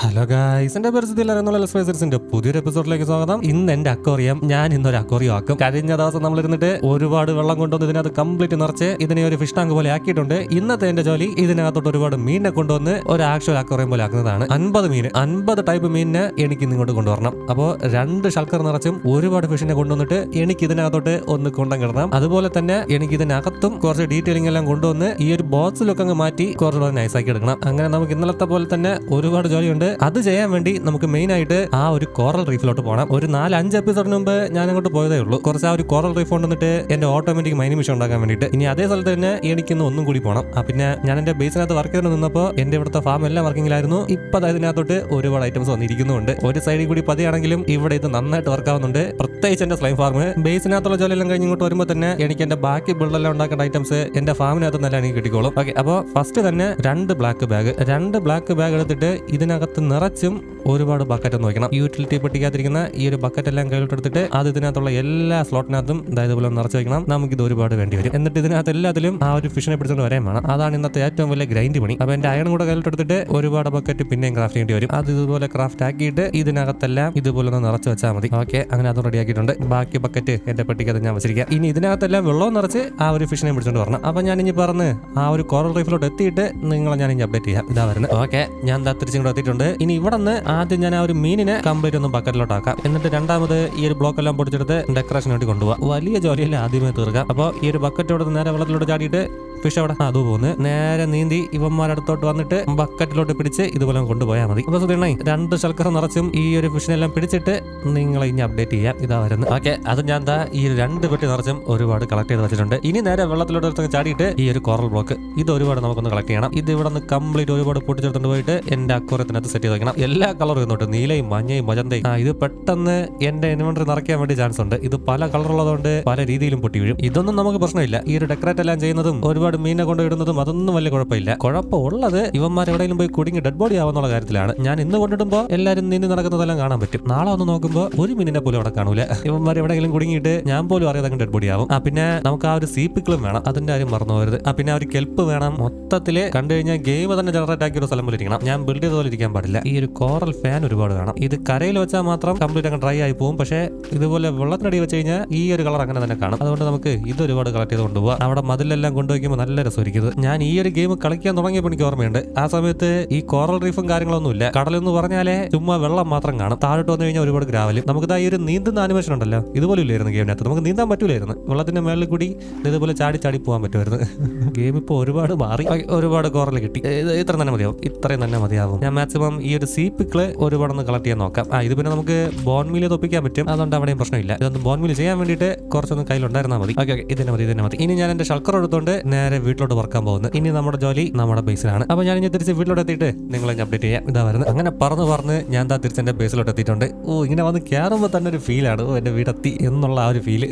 Hello guys എന്റെ പരിസ്ഥിതിയിൽ എന്നുള്ള സ്പേസർസിന്റെ പുതിയൊരു എപ്പിസോഡിലേക്ക് സ്വാഗതം. ഇന്ന് എന്റെ അക്വറിയം ഞാൻ ഇന്നൊരു അക്വറിയം ആക്കും. കഴിഞ്ഞ ദിവസം നമ്മൾ ഇരുന്നിട്ട് ഒരുപാട് വെള്ളം കൊണ്ടുവന്ന് ഇതിനകത്ത് കംപ്ലീറ്റ് നിറച്ച് ഇതിനെ ഒരു ഫിഷ് ടാങ്ക് പോലെ ആക്കിയിട്ടുണ്ട്. ഇന്നത്തെ എന്റെ ജോലി ഇതിനകത്തോട്ട് ഒരുപാട് മീനിനെ കൊണ്ടുവന്ന് ഒരു ആക്ച്വൽ അക്വറിയം പോലെ ആക്കുന്നതാണ്. അൻപത് മീൻ അൻപത് ടൈപ്പ് മീനിനെ എനിക്ക് ഇങ്ങോട്ട് കൊണ്ടുവരണം. അപ്പോൾ രണ്ട് ഷൾക്കർ നിറച്ചും ഒരുപാട് ഫിഷിനെ കൊണ്ടുവന്നിട്ട് എനിക്ക് ഇതിനകത്തോട്ട് ഒന്ന് കൊണ്ടം കിടണം അതുപോലെ തന്നെ എനിക്ക് ഇതിനകത്തും കുറച്ച് ഡീറ്റെയിലിംഗ് എല്ലാം കൊണ്ടുവന്ന് ഈ ഒരു ബോക്സിലൊക്കെ അങ്ങ് മാറ്റി കുറച്ചുകൂടെ നൈസാക്കി എടുക്കണം. അങ്ങനെ നമുക്ക് ഇന്നലത്തെ പോലെ തന്നെ ഒരുപാട് ജോലിയുണ്ട്. അത് ചെയ്യാൻ വേണ്ടി നമുക്ക് മെയിൻ ആയിട്ട് ആ ഒരു കോറൽ റീഫിലോട്ട് പോകണം ഒരു നാല് അഞ്ച് എപ്പിസോഡിന് മുമ്പ് ഞാൻ അങ്ങോട്ട് പോയതേ ഉള്ളൂ. കുറച്ച് ആ ഒരു കോറൽ റീഫ് കൊണ്ടുവന്നിട്ട് എന്റെ ഓട്ടോമാറ്റിക് മൈനിങ് മിഷൻ ഉണ്ടാക്കാൻ വേണ്ടിയിട്ട്. ഇനി അതേ സ്ഥലത്ത് തന്നെ എനിക്കിന്ന് ഒന്നും കൂടി പോകണം ആ പിന്നെ ഞാൻ എന്റെ ബേസിനകത്ത് വർക്ക് ചെയ്ത് നിന്നപ്പോൾ എന്റെ ഇവിടുത്തെ ഫാം എല്ലാം വർക്കിങ്ങിലായിരുന്നു ഇപ്പൊ അതിനകത്തോട്ട് ഒരുപാട് ഐറ്റംസ് വന്നിരിക്കുന്നുണ്ട്. ഒരു സൈഡിൽ കൂടി പതിയാണെങ്കിലും ഇവിടെ ഇത് നന്നായിട്ട് വർക്ക് ആവുന്നുണ്ട്. പ്രത്യേകിച്ച് എന്റെ സ്ലൈം ഫാം ബേസിനകത്തുള്ള ജോലിയെല്ലാം കഴിഞ്ഞ് ഇങ്ങോട്ട് വരുമ്പോൾ തന്നെ എനിക്ക് എന്റെ ബാക്കി ബിൽഡെല്ലാം ഉണ്ടാക്കേണ്ട ഐറ്റംസ് എന്റെ ഫാമിനകത്ത് നല്ല എനിക്ക് കിട്ടിക്കോളും. ഓക്കെ അപ്പോൾ ഫസ്റ്റ് തന്നെ രണ്ട് ബ്ലാക്ക് ബാഗ് രണ്ട് ബ്ലാക്ക് ബാഗ് എടുത്തിട്ട് ഇതിനകത്ത് നിറച്ചും ഒരുപാട് ബക്കറ്റ് നോക്കണം യൂട്ടിലിറ്റി പെട്ടിക്കകത്തിരിക്കുന്ന ഈ ഒരു ബക്കറ്റ് എല്ലാം കയ്യിലോട്ടെടുത്തിട്ട് അത് ഇതിനകത്തുള്ള എല്ലാ സ്ലോട്ടിനകത്തും അതായത് പോലെ നിറച്ച് വെക്കണം. നമുക്ക് ഇത് ഒരുപാട് വേണ്ടി വരും. എന്നിട്ട് ഇതിനകത്ത് എല്ലാത്തിലും ആ ഒരു ഫിഷിനെ പിടിച്ചുകൊണ്ട് വരാൻ വേണം. അതാണ് ഇന്നത്തെ ഏറ്റവും വലിയ ഗ്രൈൻഡ് പണി. അപ്പോൾ എന്റെ അയൺ കൂടെ കയ്യിലോട്ടെടുത്തിട്ട് ഒരുപാട് ബക്കറ്റ് പിന്നെയും ക്രാഫ്റ്റ് ചെയ്യേണ്ടി വരും. അത് ഇതുപോലെ ക്രാഫ്റ്റ് ആക്കിയിട്ട് ഇതിനകത്തെല്ലാം ഇതുപോലെ ഒന്ന് നിറച്ച് വെച്ചാൽ മതി. ഓക്കെ അങ്ങനെ അതും റെഡി ആക്കിയിട്ടുണ്ട്. ബാക്കി ബക്കറ്റ് എന്റെ പെട്ടിക്കകത്ത് ഞാൻ വെച്ചിരിക്കാം. ഇനി ഇതിനകത്തെല്ലാം വെള്ളം നിറച്ച് ആ ഒരു ഫിഷിനെ പിടിച്ചുകൊണ്ട് വരണം. അപ്പൊ ഞാൻ ഇനി പറഞ്ഞ് ആ ഒരു കോറൽ റീഫിലോട്ട് എത്തിയിട്ട് നിങ്ങളെ ഞാൻ ഇനി അപ്ഡേറ്റ് ചെയ്യാം. ഇതാ വരുന്നത് ഓക്കെ ഞാൻ തിരിച്ചും കൂടെ എത്തിയിട്ടുണ്ട്. ഇനി ഇവിടെ നിന്ന് ആദ്യം ഞാൻ ആ ഒരു മീനിനെ കംപ്ലീറ്റ് ഒന്ന് ബക്കറ്റിലോട്ട് ആക്കാം എന്നിട്ട് രണ്ടാമത് ഈ ഒരു ബ്ലോക്ക് എല്ലാം പൊടിച്ചെടുത്ത് ഡെക്കറേഷൻ വേണ്ടി കൊണ്ടുപോകാം വലിയ ജോലിയിൽ ആദ്യമേ തീർക്കാം അപ്പോൾ ഈ ഒരു ബക്കറ്റോട് നേരെ വെള്ളത്തിലോട്ട് ചാടിയിട്ട് ഫിഷ് അവിടെ അത് പോകുന്നത് നേരെ നീന്തി ഇവന്മാരുടെ അടുത്തോട്ട് വന്നിട്ട് ബക്കറ്റിലോട്ട് പിടിച്ച് ഇതുപോലെ കൊണ്ടുപോയാൽ മതി. അപ്പൊ സുധീണേ രണ്ട് ശൽക്കറ നിറച്ചും ഈ ഒരു ഫിഷിനെല്ലാം പിടിച്ചിട്ട് നിങ്ങൾ ഇനി അപ്ഡേറ്റ് ചെയ്യാം. ഇതാ വരുന്നത് ഓക്കെ അത് ഞാൻ എന്താ ഈ രണ്ട് പെട്ടി നിറച്ചും ഒരുപാട് കളക്ട് ചെയ്ത് വെച്ചിട്ടുണ്ട്. ഇനി നേരെ വെള്ളത്തിലോട്ട് ചാടിയിട്ട് ഈ ഒരു കോറൽ ബ്ലോക്ക് ഇത് ഒരുപാട് നമുക്കൊന്ന് കളക്ട് ചെയ്യണം. ഇത് ഇവിടെ നിന്ന് കംപ്ലീറ്റ് ഒരുപാട് പൊട്ടിച്ചെടുത്തോണ്ട് പോയിട്ട് എന്റെ അക്വറത്തിനകത്ത് സെറ്റ് ചെയ്ത് വെക്കണം. എല്ലാ കളറും ഇരുന്നോട്ട് നീലയും മഞ്ഞയും മജന്തയും. ആ ഇത് പെട്ടെന്ന് എന്റെ ഇൻവെന്ററി നിറയ്ക്കാൻ വേണ്ടി ചാൻസ് ഉണ്ട്. ഇത് പല കളറുള്ളതുകൊണ്ട് പല രീതിയിലും പൊട്ടി വീഴും. ഇതൊന്നും നമുക്ക് പ്രശ്നമില്ല. ഈ ഒരു ഡെക്കറേറ്റ് എല്ലാം ചെയ്യുന്നതും ഒരുപാട് മീനെ കൊണ്ട് ഇടുന്നതും അതൊന്നും വലിയ കുഴപ്പമില്ല. കുഴപ്പമുള്ളത് ഇവന്മാർ എവിടെയെങ്കിലും പോയി കുടുങ്ങി ഡെഡ് ബോഡി ആവുന്നുള്ള കാര്യത്തിലാണ്. ഞാൻ ഇന്ന് കൊണ്ടിടുമ്പോൾ എല്ലാവരും നീന്തി നടക്കുന്നതെല്ലാം കാണാൻ പറ്റും. നാളെ ഒന്ന് നോക്കുമ്പോൾ ഒരു മീനിനെ പോലും അവിടെ കാണൂല. ഇവന്മാർ എവിടെയെങ്കിലും കുടുങ്ങിയിട്ട് ഞാൻ പോലും അറിയാതെ ഡെഡ് ബോഡി ആവും. ആ പിന്നെ നമുക്ക് ആ ഒരു സീപ്പിക്കളും വേണം. അതിന്റെ കാര്യം മറന്നു പോകരുത്. ആ പിന്നെ ആ ഒരു കെൽപ്പ് വേണം. മൊത്തത്തിൽ കണ്ടു കഴിഞ്ഞാൽ ഗെയിം തന്നെ ജനറേറ്റ് ആക്കിയ ഒരു സ്ഥലം പോലെ ഇരിക്കണം. ഞാൻ ബിൽഡ് ചെയ്ത പോലെ ഇരിക്കാൻ പാടില്ല. ഈ ഒരു കോറൽ ഫാൻ ഒരുപാട് വേണം. ഇത് കരയിൽ വെച്ചാൽ മാത്രം കംപ്ലീറ്റ് അങ്ങ് ഡ്രൈ ആയി പോകും പക്ഷേ ഇതുപോലെ വെള്ളത്തിനടി വെച്ച് കഴിഞ്ഞാൽ ഈ ഒരു കളർ അങ്ങനെ തന്നെ കാണും. അതുകൊണ്ട് നമുക്ക് ഇത് ഒരുപാട് കളക്ട് ചെയ്ത് കൊണ്ടുപോകാം അവിടെ മതിലെല്ലാം കൊണ്ടുവയ്ക്കുമ്പോൾ നല്ല രസമായിരിക്കും. ഞാൻ ഈ ഒരു ഗെയിം കളിക്കാൻ തുടങ്ങിയപ്പോൾ എനിക്ക് ഓർമ്മയുണ്ട്. ആ സമയത്ത് ഈ കോറൽ റീഫും കാര്യങ്ങളൊന്നും ഇല്ല കടലെന്ന് പറഞ്ഞാലേ ചുമ്മാ വെള്ളം മാത്രം കാണും. താഴോട്ട് വന്നു കഴിഞ്ഞാൽ ഒരുപാട് ഗ്രാവലും. നമുക്ക് ഈ ഒരു നീന്തുന്ന ആനിമേഷൻ ഉണ്ടല്ലോ. ഇതുപോലെ ഇല്ലായിരുന്നു ഗെയിമിനകത്ത് നമുക്ക് നീന്താൻ പറ്റൂലായിരുന്നു. വെള്ളത്തിന്റെ മേളിൽ കൂടി ഇതുപോലെ ചാടി ചാടി പോകാൻ പറ്റുമായിരുന്നു. ഗെയിം ഇപ്പോൾ ഒരുപാട് മാറി. ഒരുപാട് കോറൽ കിട്ടി. ഇത് ഇത്ര തന്നെ മതിയാവും. ഇത്രയും തന്നെ മതിയാവും. ഞാൻ മാക്സിമം ഈ ഒരു സീപ്പിക്കൾ ഒരുപാടൊന്ന് കളക്ട് ചെയ്യാൻ നോക്കാം. ആ ഇത് പിന്നെ നമുക്ക് ബോൺമീൽ തൊപ്പിക്കാൻ പറ്റും. അതുകൊണ്ട് അവിടെയും പ്രശ്നമില്ല. ഇതൊന്ന് ബോൺമീൽ ചെയ്യാൻ വേണ്ടിയിട്ട് കുറച്ചൊന്ന് കയ്യിലുണ്ടായിരുന്നാൽ മതി. Okay okay. ഇതിനെ മതി ഇതിനെ മതി. ഇനി ഞാൻ എന്റെ ഷൾക്കർ എടുത്തുകൊണ്ട് നേരെ വീട്ടിലോട്ട് വർക്കാൻ പോകുന്നത് ഇനി നമ്മുടെ ജോലി നമ്മുടെ ബേസിലാണ് അപ്പൊ ഞാൻ ഇനി തിരിച്ച് വീട്ടിലോട്ട് എത്തിയിട്ട് നിങ്ങളെ അപ്ഡേറ്റ് ചെയ്യാം. ഇതാ വരുന്നത്. അങ്ങനെ പറഞ്ഞു പറഞ്ഞ് ഞാൻ താ തിരിച്ച് എന്റെ ബേസിലോട്ട് എത്തിയിട്ടുണ്ട്. ഓ ഇങ്ങനെ വന്ന് കയറുമ്പോൾ തന്നെ ഒരു ഫീലാണ് ഓ എന്റെ വീടെത്തി എന്നുള്ള ആ ഒരു ഫീൽ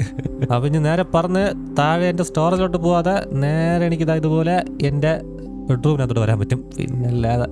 അപ്പൊ ഇനി നേരെ പറഞ്ഞ് താഴെ എന്റെ സ്റ്റോറേജിലോട്ട് പോവാതെ നേരെ എനിക്ക് ഇതാ ഇതുപോലെ എന്റെ ബെഡ്റൂമിനകത്തോട്ട് വരാൻ പറ്റും. പിന്നല്ലാതെ.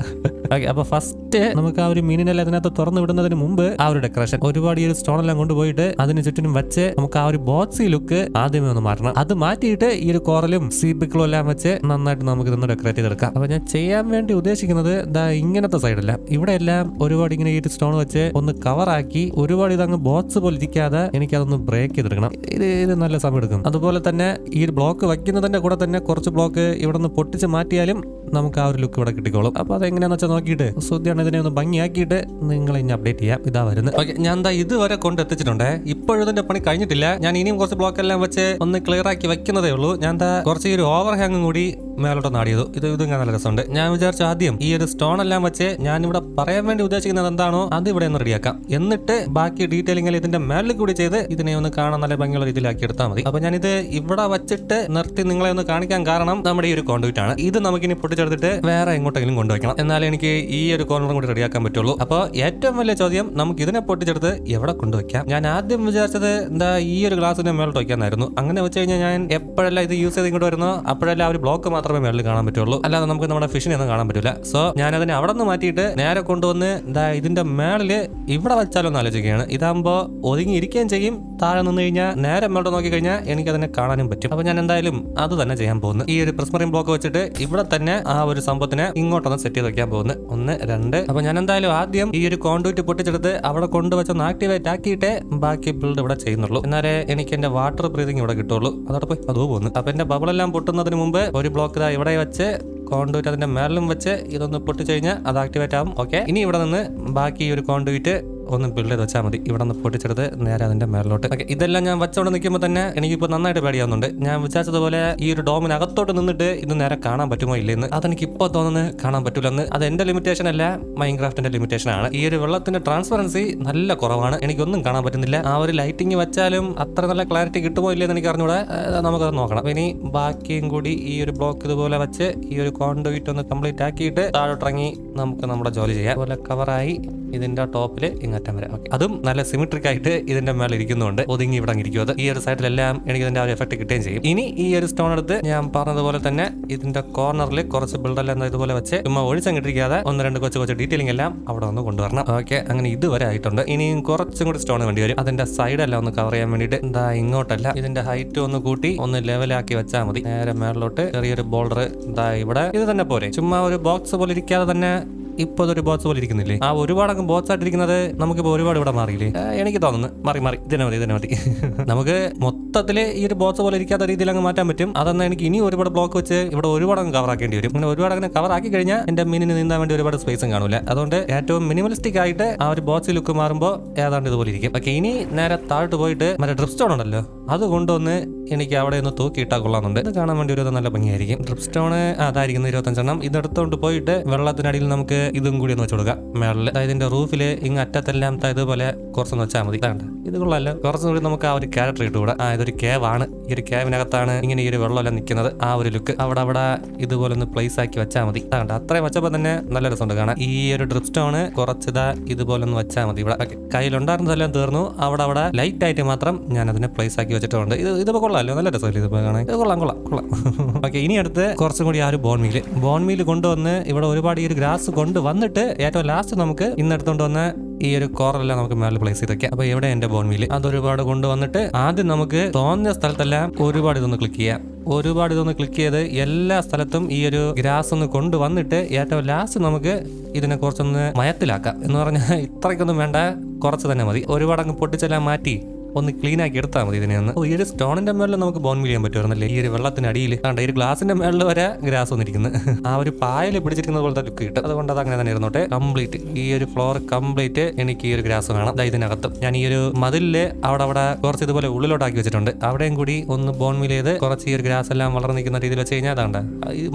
ഓക്കെ അപ്പൊ ഫസ്റ്റ് നമുക്ക് ആ ഒരു മീനിനെല്ലാം അതിനകത്ത് തുറന്നു വിടുന്നതിന് മുമ്പ് ആ ഒരു ഡെക്കറേഷൻ ഒരുപാട് ഈ ഒരു സ്റ്റോൺ എല്ലാം കൊണ്ടുപോയിട്ട് അതിന് ചുറ്റിനും വെച്ച് നമുക്ക് ആ ഒരു ബോക്സി ലുക്ക് ആദ്യമേ ഒന്ന് മാറ്റണം. അത് മാറ്റിയിട്ട് ഈ ഒരു കോറലും സീപ്പിക്കളും എല്ലാം വെച്ച് നന്നായിട്ട് നമുക്ക് ഇതൊന്ന് ഡെക്കറേറ്റ് ചെയ്തെടുക്കാം. അപ്പൊ ഞാൻ ചെയ്യാൻ വേണ്ടി ഉദ്ദേശിക്കുന്നത് ദാ ഇങ്ങനത്തെ സൈഡല്ല ഇവിടെ എല്ലാം ഒരുപാട് ഇങ്ങനെ ഈ ഒരു സ്റ്റോൺ വെച്ച് ഒന്ന് കവറാക്കി ഒരുപാട് ഇതങ്ങ് ബോക്സ് പോലെ ഇരിക്കാതെ എനിക്ക് അതൊന്ന് ബ്രേക്ക് ചെയ്തെടുക്കണം. ഇത് ഇത് നല്ല സമയം എടുക്കും. അതുപോലെ തന്നെ ഈ ഒരു ബ്ലോക്ക് വയ്ക്കുന്നതിന്റെ കൂടെ തന്നെ കുറച്ച് ബ്ലോക്ക് ഇവിടെ നിന്ന് പൊട്ടിച്ച് മാറ്റിയാലും Ciao. നമുക്ക് ആ ഒരു ലുക്ക് ഇവിടെ കിട്ടിക്കോളും. അപ്പൊ അതെങ്ങനെയാന്ന് വെച്ചാൽ നോക്കിയിട്ട് സുദ്ധിയാണ് ഇതിനെ ഒന്ന് ഭംഗിയാക്കിയിട്ട് നിങ്ങൾ ഇനി അപ്ഡേറ്റ് ചെയ്യാം. ഇതാ വരുന്നത്. ഓക്കെ ഞാൻ എന്താ ഇതുവരെ കൊണ്ടെത്തിച്ചിട്ടുണ്ട് ഇപ്പോഴും ഇതിന്റെ പണി കഴിഞ്ഞിട്ടില്ല. ഞാൻ ഇനിയും കുറച്ച് ബ്ലോക്ക് എല്ലാം വെച്ച് ഒന്ന് ക്ലിയർ ആക്കി വെക്കുന്നതേ ഉള്ളൂ. ഞാൻ എന്താ കുറച്ച് ഒരു ഓവർ ഹാങ്ങും കൂടി മേലോട്ട് നാടിയതു ഇത് ഇത് നല്ല രസമുണ്ട്. ഞാൻ വിചാരിച്ച ആദ്യം ഈ ഒരു സ്റ്റോൺ എല്ലാം വെച്ച് ഞാൻ ഇവിടെ പറയാൻ വേണ്ടി ഉദ്ദേശിക്കുന്നത് എന്താണോ അത് ഇവിടെ ഒന്ന് റെഡിയാക്കാം എന്നിട്ട് ബാക്കി ഡീറ്റെയിലിംഗ് ഇതിന്റെ മേളിൽ കൂടി ചെയ്ത് ഇതിനെ ഒന്ന് കാണാൻ നല്ല ഭംഗിയുള്ള രീതിയിലാക്കി എടുത്താൽ മതി. അപ്പൊ ഞാനിത് ഇവിടെ വെച്ചിട്ട് നിർത്തി നിങ്ങളെ ഒന്ന് കാണിക്കാൻ കാരണം നമ്മുടെ ഈ ഒരു കോൺഡുവിറ്റ് ആണ്. ഇത് നമുക്കിനി പൊട്ടിച്ചെടുത്തിട്ട് വേറെ എങ്ങോട്ടെങ്കിലും കൊണ്ടുവയ്ക്കണം. എന്നാലേ എനിക്ക് ഈ ഒരു കോർണറും കൂടി റെഡിയാക്കാൻ പറ്റുള്ളൂ. അപ്പോൾ ഏറ്റവും വലിയ ചോദ്യം നമുക്ക് ഇതിനെ പൊട്ടിച്ചെടുത്ത് എവിടെ കൊണ്ടുവയ്ക്കാം? ഞാൻ ആദ്യം വിചാരിച്ചത് എന്താ ഈ ഒരു ഗ്ലാസിന്റെ മേളിൽ വയ്ക്കാനായിരുന്നു. അങ്ങനെ വെച്ച് കഴിഞ്ഞാൽ ഞാൻ എപ്പോഴെല്ലാം ഇത് യൂസ് ചെയ്ത് ഇങ്ങോട്ട് വരുന്നോ? അപ്പോഴെല്ലാം ഒരു ബ്ലോക്ക് മാത്രമേ മേളിൽ കാണാൻ പറ്റുള്ളൂ. അല്ലാതെ നമുക്ക് നമ്മുടെ ഫിഷിനെ ഒന്നും കാണാൻ പറ്റില്ല സോ ഞാൻ അതിനെ അവിടെ നിന്ന് മാറ്റിയിട്ട് നേരെ കൊണ്ടുവന്ന് എന്താ ഇതിന്റെ മേളിൽ ഇവിടെ വെച്ചാലൊന്ന് ആലോചിക്കുകയാണ്. ഇതാകുമ്പോൾ ഒതുങ്ങി ഇരിക്കുകയും ചെയ്യും. താഴെ നിന്ന് കഴിഞ്ഞാൽ നേരെ മേളിൽ നോക്കി കഴിഞ്ഞാൽ എനിക്ക് അതിനെ കാണാനും പറ്റും. അപ്പൊ ഞാൻ എന്തായാലും അത് തന്നെ ചെയ്യാൻ പോകുന്നു. ഈ ഒരു പ്രിസ്മറിൻ ബ്ലോക്ക് വെച്ചിട്ട് ഇവിടെ തന്നെ ആ ഒരു സംഭവത്തിനെ ഇങ്ങോട്ടൊന്ന് സെറ്റ് ചെയ്ത് വെക്കാൻ പോകുന്നത് ഒന്ന് രണ്ട്. അപ്പൊ ഞാൻ എന്തായാലും ആദ്യം ഈ ഒരു കോണ്ടുവിറ്റ് പൊട്ടിച്ചെടുത്ത് അവിടെ കൊണ്ടുവച്ചൊന്ന് ആക്ടിവേറ്റ് ആക്കിയിട്ട് ബാക്കി ബിൽഡ് ഇവിടെ ചെയ്യുന്നുള്ളൂ. എന്നാലേ എനിക്ക് എന്റെ വാട്ടർ ബ്രീതിങ് ഇവിടെ കിട്ടുള്ളൂ. അതോടെ പോയി അതോ പോകുന്നു. അപ്പൊ എന്റെ ബബിളെല്ലാം പൊട്ടുന്നതിന് മുമ്പ് ഒരു ബ്ലോക്ക് ഇതാ ഇവിടെ വെച്ച് കോണ്ടുവിറ്റ് അതിന്റെ മേലും വെച്ച് ഇതൊന്ന് പൊട്ടിച്ചു കഴിഞ്ഞാൽ അത് ആക്ടിവേറ്റ് ആവും. ഓക്കെ ഇനി ഇവിടെ നിന്ന് ബാക്കി ഈ ഒരു കോണ്ടുവിറ്റ് ഒന്ന് ബിൽഡ് ചെയ്ത് വെച്ചാൽ മതി. ഇവിടെ നിന്ന് പൊട്ടിച്ചെടുത്ത് നേരെ അതിന്റെ മേളിലോട്ട്. ഓക്കെ ഇതെല്ലാം ഞാൻ വെച്ചോണ്ട് നിൽക്കുമ്പോൾ തന്നെ എനിക്കിപ്പോൾ നന്നായിട്ട് പേടിയാവുന്നുണ്ട്. ഞാൻ വിചാരിച്ചതുപോലെ ഈ ഒരു ഡോമിനകത്തോട്ട് നിന്നിട്ട് ഇത് നേരെ കാണാൻ പറ്റുമോ ഇല്ലെന്ന് അതെനിക്ക് ഇപ്പോൾ തോന്നുന്നത് കാണാൻ പറ്റൂലെന്ന്. അത് എന്റെ ലിമിറ്റേഷൻ അല്ല മൈൻക്രാഫ്റ്റിന്റെ ലിമിറ്റേഷൻ ആണ്. ഈ ഒരു വെള്ളത്തിന്റെ ട്രാൻസ്പെറൻസി നല്ല കുറവാണ്. എനിക്കൊന്നും കാണാൻ പറ്റുന്നില്ല. ആ ഒരു ലൈറ്റിംഗ് വെച്ചാലും അത്ര നല്ല ക്ലാരിറ്റി കിട്ടുമോ ഇല്ലെന്ന് എനിക്ക് അറിഞ്ഞൂടെ. നമുക്കത് നോക്കണം. ഇനി ബാക്കിയും കൂടി ഈ ഒരു ബ്ലോക്ക് ഇതുപോലെ വെച്ച് ഈ ഒരു കോണ്ടോയിറ്റ് ഒന്ന് കംപ്ലീറ്റ് ആക്കിയിട്ട് താഴോട്ടിറങ്ങി നമുക്ക് നമ്മുടെ ജോലി ചെയ്യാം. അതുപോലെ കവറായി ഇതിന്റെ ടോപ്പിൽ ഇങ്ങറ്റം വരെ. ഓക്കെ. അതും നല്ല സിമിട്രിക് ആയിട്ട് ഇതിന്റെ മേലെ ഇരിക്കുന്നുണ്ട് ഒതുങ്ങി ഇവിടെ ഇരിക്കും ഈ ഒരു സൈഡിലെല്ലാം എനിക്ക് ഇതിന്റെ ആ ഒരു എഫക്ട് കിട്ടുകയും ചെയ്യും. ഇനി ഈ ഒരു സ്റ്റോൺ എടുത്ത് ഞാൻ പറഞ്ഞതുപോലെ തന്നെ ഇതിന്റെ കോർണറിൽ കുറച്ച് ബിൽഡെല്ലാം ഇതുപോലെ വെച്ച് ചുമ്മാ ഒഴിച്ചങ്ങിട്ടിരിക്കാതെ ഒന്ന് രണ്ട് കൊച്ചു കൊച്ചു ഡീറ്റെയിലിംഗ് എല്ലാം അവിടെ ഒന്ന് കൊണ്ടുവരണം. ഓക്കെ. അങ്ങനെ ഇതുവരെ ആയിട്ടുണ്ട്. ഇനിയും കുറച്ചും കൂടി സ്റ്റോൺ വേണ്ടി വരും. അതിന്റെ സൈഡെല്ലാം ഒന്ന് കവർ ചെയ്യാൻ വേണ്ടിയിട്ട് എന്താ ഇങ്ങോട്ടല്ല ഇതിന്റെ ഹൈറ്റ് ഒന്ന് കൂട്ടി ഒന്ന് ലെവലാക്കി വെച്ചാൽ മതി. നേരെ മേളിലോട്ട് ചെറിയൊരു ബോൾഡർ എന്താ ഇവിടെ. ഇത് തന്നെ പോരെ. ചുമ്മാ ഒരു ബോക്സ് പോലെ ഇരിക്കാതെ തന്നെ ഇപ്പൊ അതൊരു ബോക്സ് പോലെ ഇരിക്കുന്നില്ലേ? ആ ഒരുപാടങ്ങ് ബോക്സ് ആയിട്ടിരിക്കുന്നത് നമുക്കിപ്പോ ഒരുപാട് ഇവിടെ മാറിയില്ലേ? എനിക്ക് തോന്നുന്നു. മാറി മാറി. ഇതിനെ മതി ഇതിനെ മതി. നമുക്ക് മൊത്തത്തിൽ ഈ ഒരു ബോക്സ് പോലെ ഇരിക്കാത്ത രീതിയിൽ അങ്ങ് മാറ്റാൻ പറ്റും. അതെന്നാൽ എനിക്ക് ഇനി ഒരുപാട് ബ്ലോക്ക് വെച്ച് ഇവിടെ ഒരുപാട് അങ്ങ് കവർ ആക്കേണ്ടി വരും. അങ്ങനെ ഒരുപാട് അങ്ങനെ കവർ ആക്കി കഴിഞ്ഞാൽ എന്റെ മീനിന് നീന്താൻ വേണ്ടി ഒരുപാട് സ്പേസും കാണൂല. അതുകൊണ്ട് ഏറ്റവും മിനിമലിസ്റ്റിക് ആയിട്ട് ആ ഒരു ബോക്സ് ലുക്ക് മാറുമ്പോൾ ഏതാണ്ട് ഇതുപോലെ ഇരിക്കും. ഓക്കെ ഇനി നേരെ താഴോട്ട് പോയിട്ട് മറ്റേ ഡ്രിപ്പ് സ്റ്റോൺ ഉണ്ടല്ലോ. അത് കൊണ്ടുവന്ന് എനിക്ക് അവിടെ ഒന്ന് തൂക്കിയിട്ടാൽ കൊള്ളാമെന്നുണ്ട്. ഇത് കാണാൻ വേണ്ടി ഒരു നല്ല ഭംഗിയായിരിക്കും. Drip stone അതായിരിക്കുന്നു ഇരുപത്തഞ്ചെണ്ണം. ഇതെടുത്തോണ്ട് പോയിട്ട് വെള്ളത്തിനടിയിൽ നമുക്ക് ഇതും കൂടി ഒന്ന് വെച്ച് കൊടുക്കുക മേളിൽ അതായത് ഇതിന്റെ റൂഫിൽ ഇങ്ങ് അറ്റത്തെല്ലാം ഇതുപോലെ കുറച്ചൊന്ന് വെച്ചാൽ മതി. ഇതാണ്ട് ഇത് കൊള്ളാമല്ലോ കുറച്ചും കൂടി നമുക്ക് ആ ഒരു ക്യാരക്ടർ ഇട്ടുകൂടാ. ആ ഇതൊരു കേവ് ആണ്. ഈ ഒരു കേവിനകത്താണ് ഇങ്ങനെ ഈ ഒരു വെള്ളമെല്ലാം നിൽക്കുന്നത്. ആ ഒരു ലുക്ക് അവിടെ അവിടെ ഇതുപോലെ ഒന്ന് പ്ലേസ് ആക്കി വെച്ചാൽ മതി. ഇതാണ്ട് അത്രയും വെച്ചപ്പോൾ തന്നെ നല്ല രസമുണ്ട് കാണാൻ. ഈ ഒരു ഡ്രിപ്പ് സ്റ്റോൺ കുറച്ചിതാ ഇതുപോലെ ഒന്ന് വെച്ചാൽ മതി ഇവിടെ. കയ്യിലുണ്ടായിരുന്നതെല്ലാം തീർന്നു. അവിടെ അവിടെ ലൈറ്റ് ആയിട്ട് മാത്രം ഞാൻ അതിനെ പ്ലേസ് ആക്കി വെച്ചിട്ടുണ്ട്. ഇത് ഇതിപ്പോ കൊള്ളാമല്ലോ നല്ല രസമല്ലേ ഇതിപ്പോ കാണാൻ? ഇത് കൊള്ളാം കൊള്ളാം കൊള്ളാം. ഓക്കെ ഇനി അടുത്ത് കുറച്ചും കൂടി ആ ഒരു ബോൺ മീൽ ബോൺ മീൽ കൊണ്ടുവന്ന് ഇവിടെ ഒരുപാട് ഈ ഒരു ഗ്രാസ് കൊണ്ട് വന്നിട്ട് ഏറ്റവും ലാസ്റ്റ് നമുക്ക് ഇന്ന് എടുത്തുകൊണ്ട് വന്ന ഈ ഒരു കോറെല്ലാം നമുക്ക് മേളിൽ പ്ലേസ് ചെയ്ത് വെക്കാം. അപ്പൊ എവിടെ എന്റെ ബോൺ അതൊരുപാട് കൊണ്ടുവന്നിട്ട് ആദ്യം നമുക്ക് തോന്നിയ സ്ഥലത്തെല്ലാം ഒരുപാട് ഇതൊന്ന് ക്ലിക്ക് ചെയ്യാം. ഒരുപാട് ഇതൊന്ന് ക്ലിക്ക് ചെയ്ത് എല്ലാ സ്ഥലത്തും ഈ ഒരു ഗ്രാസ് ഒന്ന് കൊണ്ടുവന്നിട്ട് ഏറ്റവും ലാസ്റ്റ് നമുക്ക് ഇതിനെ കുറച്ചൊന്ന് മയത്തിലാക്കാം. എന്ന് പറഞ്ഞാൽ ഇത്രയ്ക്കൊന്നും വേണ്ട കുറച്ച് തന്നെ മതി. ഒരുപാട് അങ്ങ് പൊട്ടിച്ചെല്ലാം മാറ്റി ഒന്ന് ക്ലീൻ ആക്കി എടുത്താൽ മതി ഇതിനെ ഒന്ന്. ഈ ഒരു സ്റ്റോണിന്റെ മേളിൽ നമുക്ക് ബോൺ ചെയ്യാൻ പറ്റുമായിരുന്നല്ലേ? ഈ ഒരു വെള്ളത്തിന്റെ അടിയിൽ. കണ്ട ഈ ഒരു ഗ്ലാസിന്റെ മേളിൽ വരെ ഗ്രാസ് വന്നിരിക്കുന്നത് ആ ഒരു പായൽ പിടിച്ചിരിക്കുന്നത് പോലത്തെ ലുക്ക് കിട്ടും. അതുകൊണ്ട് അത് അങ്ങനെ തന്നെ ഇരുന്നോട്ടെ. കംപ്ലീറ്റ് ഈ ഒരു ഫ്ലോർ കംപ്ലീറ്റ് എനിക്ക് ഈ ഒരു ഗ്രാസ് വേണം. ഇതിനകത്ത്. ഞാൻ ഈ ഒരു മതിലിൽ അവിടെ അവിടെ കുറച്ച് ഇതുപോലെ ഉള്ളിലോട്ടാക്കി വെച്ചിട്ടുണ്ട്. അവിടെയും കൂടി ഒന്ന് ബോൺ മീൽ ചെയ്ത് കുറച്ച് ഈ ഒരു ഗ്രാസ് എല്ലാം വളർന്നു നിൽക്കുന്ന രീതിയിൽ വെച്ച് കഴിഞ്ഞാൽ അതാണ്ട്.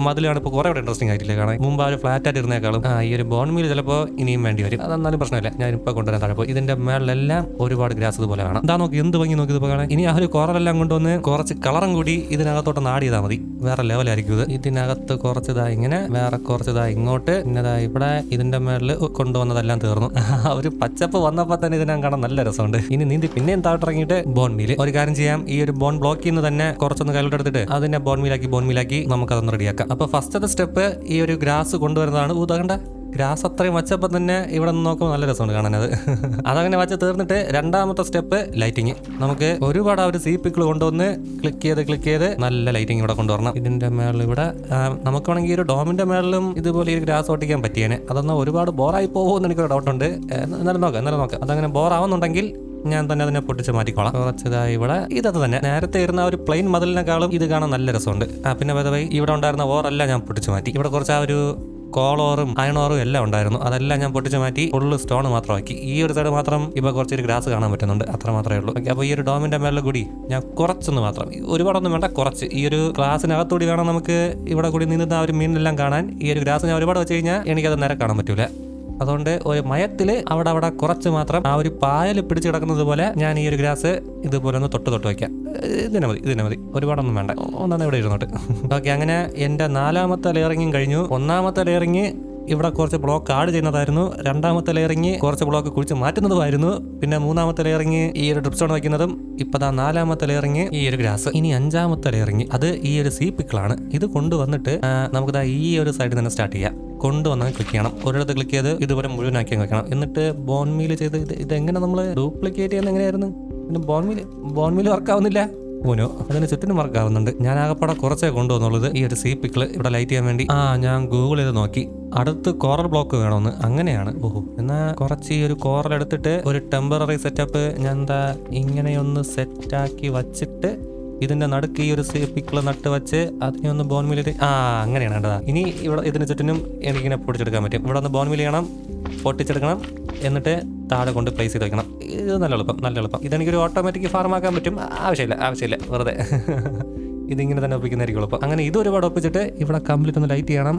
മതിലാണ് ഇപ്പോൾ കുറെ കൂടെ ഇൻട്രസ്റ്റിംഗ് ആയിട്ടില്ല കാണാൻ. മുമ്പ് ആ ഒരു ഫ്ലാറ്റ് ആയിട്ട് ഇരുന്നേക്കാളും ആ ഈ ഒരു ബോൺ മിൽ ചിലപ്പോൾ ഇനിയും വേണ്ടി വരും. അതെന്നാലും പ്രശ്നമില്ല. ഞാൻ ഇപ്പോൾ കൊണ്ടുവരാൻ താഴെ പോയി. ഇതിന്റെ മേളിലെല്ലാം ഒരുപാട് ഗ്രാസ് ഇതുപോലെ കാണാം നോക്കി എന്ത് ഭംഗി നോക്കി ഇത് കാണാൻ? ഇനി ആ ഒരു കോറലെല്ലാം കൊണ്ടുവന്ന് കുറച്ച് കളറും കൂടി ഇതിനകത്തോട്ട് നാടി ചെയ്താൽ മതി. വേറെ ലെവലായിരിക്കും ഇത്. ഇതിനകത്ത് കുറച്ചതാ ഇങ്ങനെ വേറെ കുറച്ചതാ ഇങ്ങോട്ട് പിന്നെതാ ഇവിടെ ഇതിന്റെ മേളിൽ കൊണ്ടുവന്നതെല്ലാം തീർന്നു. ആ ഒരു പച്ചപ്പ് വന്നപ്പോൾ തന്നെ ഇതിനെ കാണാൻ നല്ല രസമുണ്ട്. ഇനി നീന്തി പിന്നെയും താഴ്ത്തിറങ്ങിയിട്ട് ബോൺ മീൽ ഒരു കാര്യം ചെയ്യാം. ഈ ഒരു ബോൺ ബ്ലോക്ക് ചെയ്യുന്ന തന്നെ കുറച്ചൊന്ന് കയ്യിലോട്ട് എടുത്തിട്ട് അതിനെ ബോൺ മീലാക്കി ബോൺ മീലാക്കി നമുക്കതൊന്ന് റെഡിയാക്കാം അപ്പൊ ഫസ്റ്റത്തെ സ്റ്റെപ്പ് ഈ ഒരു ഗ്രാസ് കൊണ്ടുവരുന്നതാണ്. ഉദാഹരണ ഗ്രാസ് അത്രയും വച്ചപ്പോൾ തന്നെ ഇവിടെ നിന്ന് നോക്കുമ്പോൾ നല്ല രസമുണ്ട് കാണാനത്. അതങ്ങനെ വച്ച് തീർന്നിട്ട് രണ്ടാമത്തെ സ്റ്റെപ്പ് ലൈറ്റിങ്. നമുക്ക് ഒരുപാട് ആ ഒരു സീപ്പിക്കിൾ കൊണ്ടുവന്ന് ക്ലിക്ക് ചെയ്ത് ക്ലിക്ക് ചെയ്ത് നല്ല ലൈറ്റിംഗ് ഇവിടെ കൊണ്ടുവരണം. ഇതിന്റെ മേളിൽ ഇവിടെ നമുക്ക് വേണമെങ്കിൽ ഒരു ഡോമിന്റെ മേളിലും ഇതുപോലെ ഒരു ഗ്രാസ് ഓട്ടിക്കാൻ പറ്റിയേനെ. അതൊന്നും ഒരുപാട് ബോറായി പോകുമെന്ന് എനിക്കൊരു ഡൗട്ടുണ്ട് എന്നാലും നോക്കാം എന്നാലും നോക്കാം. അതങ്ങനെ ബോറാവുന്നുണ്ടെങ്കിൽ ഞാൻ തന്നെ അതിനെ പൊട്ടിച്ച് മാറ്റിക്കോളാം. കുറച്ചതായി ഇവിടെ. ഇതത് തന്നെ. നേരത്തെ ഇരുന്ന ഒരു പ്ലെയിൻ മതിലിനെക്കാളും ഇത് കാണാൻ നല്ല രസമുണ്ട്. ആ പിന്നെ പദവി ഇവിടെ ഉണ്ടായിരുന്ന ഓറെല്ലാം ഞാൻ പൊട്ടിച്ച് മാറ്റി. ഇവിടെ കുറച്ച് ആ ഒരു കോളോറും അയണോറും എല്ലാം ഉണ്ടായിരുന്നു. അതെല്ലാം ഞാൻ പൊട്ടിച്ച് മാറ്റി ഫുള്ള് സ്റ്റോൺ മാത്രമാക്കി ഈ ഒരു സൈഡ് മാത്രം ഇപ്പൊ കുറച്ചൊരു ഗ്രാസ് കാണാൻ പറ്റുന്നുണ്ട്. അത്ര മാത്രമേ ഉള്ളൂ. ഓക്കെ അപ്പോൾ ഈ ഒരു ഡോമിന്റെ മേലെ കൂടി ഞാൻ കുറച്ചൊന്ന് മാത്രം. ഒരുപാടൊന്നും വേണ്ട കുറച്ച്. ഈ ഒരു ഗ്ലാസിനകത്തൂടി വേണം നമുക്ക് ഇവിടെ കൂടി നിന്ന് ആ ഒരു മീനെല്ലാം കാണാൻ. ഈ ഒരു ഗ്രാസ് ഞാൻ ഒരുപാട് വെച്ച് കഴിഞ്ഞാൽ എനിക്കത് നേരെ കാണാൻ പറ്റൂല. അതുകൊണ്ട് ഒരു മയത്തിൽ അവിടെ അവിടെ കുറച്ച് മാത്രം ആ ഒരു പായൽ പിടിച്ച് കിടക്കുന്നത് പോലെ ഞാൻ ഈ ഒരു ഗ്രാസ് ഇതുപോലെ ഒന്ന് തൊട്ട് തൊട്ട് വയ്ക്കാം. ഇതിനെ മതി ഇതിനെ മതി. ഒരുപാടൊന്നും വേണ്ട. ഒന്നാണ് ഇവിടെ ഇരുന്നോട്ട്. ഓക്കെ അങ്ങനെ എന്റെ നാലാമത്തെ ലെയറിങ്ങും കഴിഞ്ഞു. ഒന്നാമത്തെ ലെയറിങ് ഇവിടെ കുറച്ച് ബ്ലോക്ക് ആഡ് ചെയ്യുന്നതായിരുന്നു. രണ്ടാമത്തെ ലെയറിങ് കുറച്ച് ബ്ലോക്ക് കുഴിച്ച് മാറ്റുന്നതുമായിരുന്നു. പിന്നെ മൂന്നാമത്തെ ലെയറിങ് ഈ ഒരു ഡ്രിപ്സ് ആണ് വയ്ക്കുന്നതും ഇപ്പതാ നാലാമത്തെ ലെയറിങ് ഈ ഒരു ഗ്രാസ്. ഇനി അഞ്ചാമത്തെ ലെയറിങ് അത് ഈ ഒരു സീ പിക്കിളാണ് ഇത് കൊണ്ടുവന്നിട്ട് നമുക്ക് ഈ ഒരു സൈഡിൽ തന്നെ സ്റ്റാർട്ട് ചെയ്യാം. കൊണ്ടുവന്ന് ക്ലിക്ക് ചെയ്യണം. ഒരിടത്ത് ക്ലിക്ക് ചെയ്ത് ഇതുപോലെ മുഴുവനാക്കി വെക്കണം. എന്നിട്ട് ബോൺമീൽ ചെയ്ത് ഇത് ഇതെങ്ങനെ നമ്മൾ ഡ്യൂപ്ലിക്കേറ്റ് ചെയ്യുന്ന എങ്ങനെയായിരുന്നു? പിന്നെ ബോൺമീൽ ബോൺമീൽ വർക്ക് ആവുന്നില്ല. ഊനോ അതിന് ചുറ്റിനും വർക്കാവുന്നുണ്ട് ഞാൻ ആകപ്പാടെ കുറച്ചേ കൊണ്ടുവന്നുള്ളത് ഈ ഒരു സീ പിക്കിൾ ഇവിടെ ലൈറ്റ് ചെയ്യാൻ വേണ്ടി. ആ ഞാൻ ഗൂഗിൾ ചെയ്ത് നോക്കി. അടുത്ത് കോറൽ ബ്ലോക്ക് വേണമെന്ന് അങ്ങനെയാണ്. ഓഹോ. എന്നാ കുറച്ച് ഈ ഒരു കോറൽ എടുത്തിട്ട് ഒരു ടെമ്പററി സെറ്റപ്പ് ഞാൻ എന്താ ഇങ്ങനെയൊന്ന് സെറ്റാക്കി വച്ചിട്ട് ഇതിന്റെ നടുക്ക് ഈ ഒരു പിക്കിൾ നട്ട് വെച്ച് അതിനെ ഒന്ന് ബോൺമിൽ ആ അങ്ങനെയാണ് കേട്ടതാ ഇനി ഇവിടെ ഇതിന് ചുറ്റിനും എനിക്കിങ്ങനെ പൊടിച്ചെടുക്കാൻ പറ്റും. ഇവിടെ ഒന്ന് ബോൺമിൽ ചെയ്യണം. പൊട്ടിച്ചെടുക്കണം എന്നിട്ട് താഴെ കൊണ്ട് പ്ലേസ് ചെയ്ത് വെക്കണം. ഇത് നല്ല എളുപ്പം നല്ല എളുപ്പം. ഇതെനിക്കൊരു ഓട്ടോമാറ്റിക് ഫാർമാക്കാൻ പറ്റും. ആവശ്യമില്ല ആവശ്യമില്ല. വെറുതെ. ഇതിങ്ങനെ തന്നെ ഒപ്പിക്കുന്നതായിരിക്കും അപ്പോൾ അങ്ങനെ ഇത് ഒരുപാട് ഒപ്പിച്ചിട്ട് ഇവിടെ കംപ്ലീറ്റ് ഒന്ന് ലൈറ്റ് ചെയ്യണം